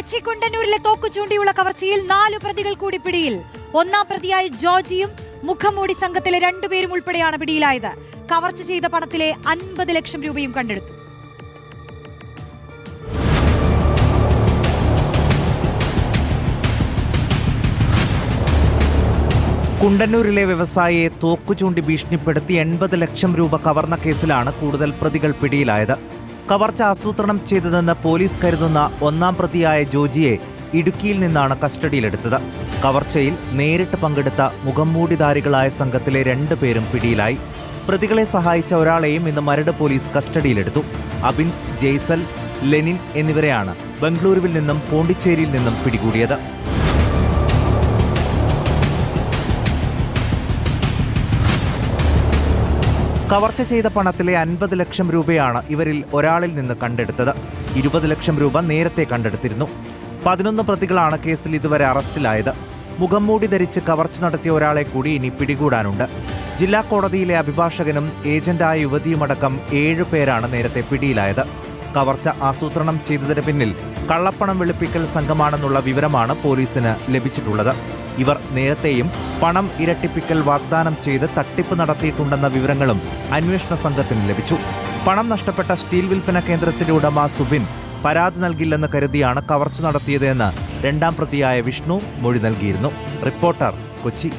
കൊച്ചി കുണ്ടന്നൂരിലെ തോക്കു ചൂണ്ടിയുള്ള കവർച്ചയിൽ നാലു പ്രതികൾ കൂടി പിടിയിൽ. ഒന്നാം പ്രതിയായ ജോർജിയും മുഖംമൂടി സംഘത്തിലെ രണ്ടുപേരും ഉൾപ്പെടെയാണ് പിടിയിലായത്. കവർച്ച ചെയ്ത പണത്തിലെ അൻപത് ലക്ഷം രൂപയും കണ്ടെടുത്തു. കുണ്ടന്നൂരിലെ വ്യവസായിയെ തോക്കുചൂണ്ടി ഭീഷണിപ്പെടുത്തി എൺപത് ലക്ഷം രൂപ കവർന്ന കേസിലാണ് കൂടുതൽ പ്രതികൾ പിടിയിലായത്. കവർച്ച ആസൂത്രണം ചെയ്തതെന്ന് പോലീസ് കരുതുന്ന ഒന്നാം പ്രതിയായ ജോജിയെ ഇടുക്കിയിൽ നിന്നാണ് കസ്റ്റഡിയിലെടുത്തത്. കവർച്ചയിൽ നേരിട്ട് പങ്കെടുത്ത മുഖംമൂടിധാരികളായ സംഘത്തിലെ രണ്ടു പേരും പിടിയിലായി. പ്രതികളെ സഹായിച്ച ഒരാളെയും ഇന്ന് മരട് പോലീസ് കസ്റ്റഡിയിലെടുത്തു. അബിൻസ് ജെയ്സൽ ലെനിൻ എന്നിവരെയാണ് ബംഗളൂരുവിൽ നിന്നും പോണ്ടിച്ചേരിയിൽ നിന്നും പിടികൂടിയത്. കവർച്ച ചെയ്ത പണത്തിലെ അൻപത് ലക്ഷം രൂപയാണ് ഇവരിൽ ഒരാളിൽ നിന്ന് കണ്ടെടുത്തത്. ഇരുപത് ലക്ഷം രൂപ നേരത്തെ കണ്ടെടുത്തിരുന്നു. പതിനൊന്ന് പ്രതികളാണ് കേസിൽ ഇതുവരെ അറസ്റ്റിലായത്. മുഖംമൂടി ധരിച്ച് കവർച്ച നടത്തിയ ഒരാളെ കൂടി ഇനി പിടികൂടാനുണ്ട്. ജില്ലാ കോടതിയിലെ അഭിഭാഷകനും ഏജന്റായ യുവതിയുമടക്കം ഏഴു പേരാണ് നേരത്തെ പിടിയിലായത്. കവർച്ച ആസൂത്രണം ചെയ്തതിന് പിന്നിൽ കള്ളപ്പണം വെളുപ്പിക്കൽ സംഘമാണെന്നുള്ള വിവരമാണ് പോലീസിന് ലഭിച്ചിട്ടുള്ളത്. ഇവർ നേരത്തെയും പണം ഇരട്ടിപ്പിക്കൽ വാഗ്ദാനം ചെയ്ത് തട്ടിപ്പ് നടത്തിയിട്ടുണ്ടെന്ന വിവരങ്ങളും അന്വേഷണ സംഘത്തിന് ലഭിച്ചു. പണം നഷ്ടപ്പെട്ട സ്റ്റീൽ വിൽപ്പന കേന്ദ്രത്തിന്റെ ഉടമ സുബിൻ പരാതി നൽകില്ലെന്ന് കരുതിയാണ് കവർച്ച നടത്തിയതെന്ന് രണ്ടാം പ്രതിയായ വിഷ്ണു മൊഴി നൽകിയിരുന്നു. റിപ്പോർട്ടർ കൊച്ചി.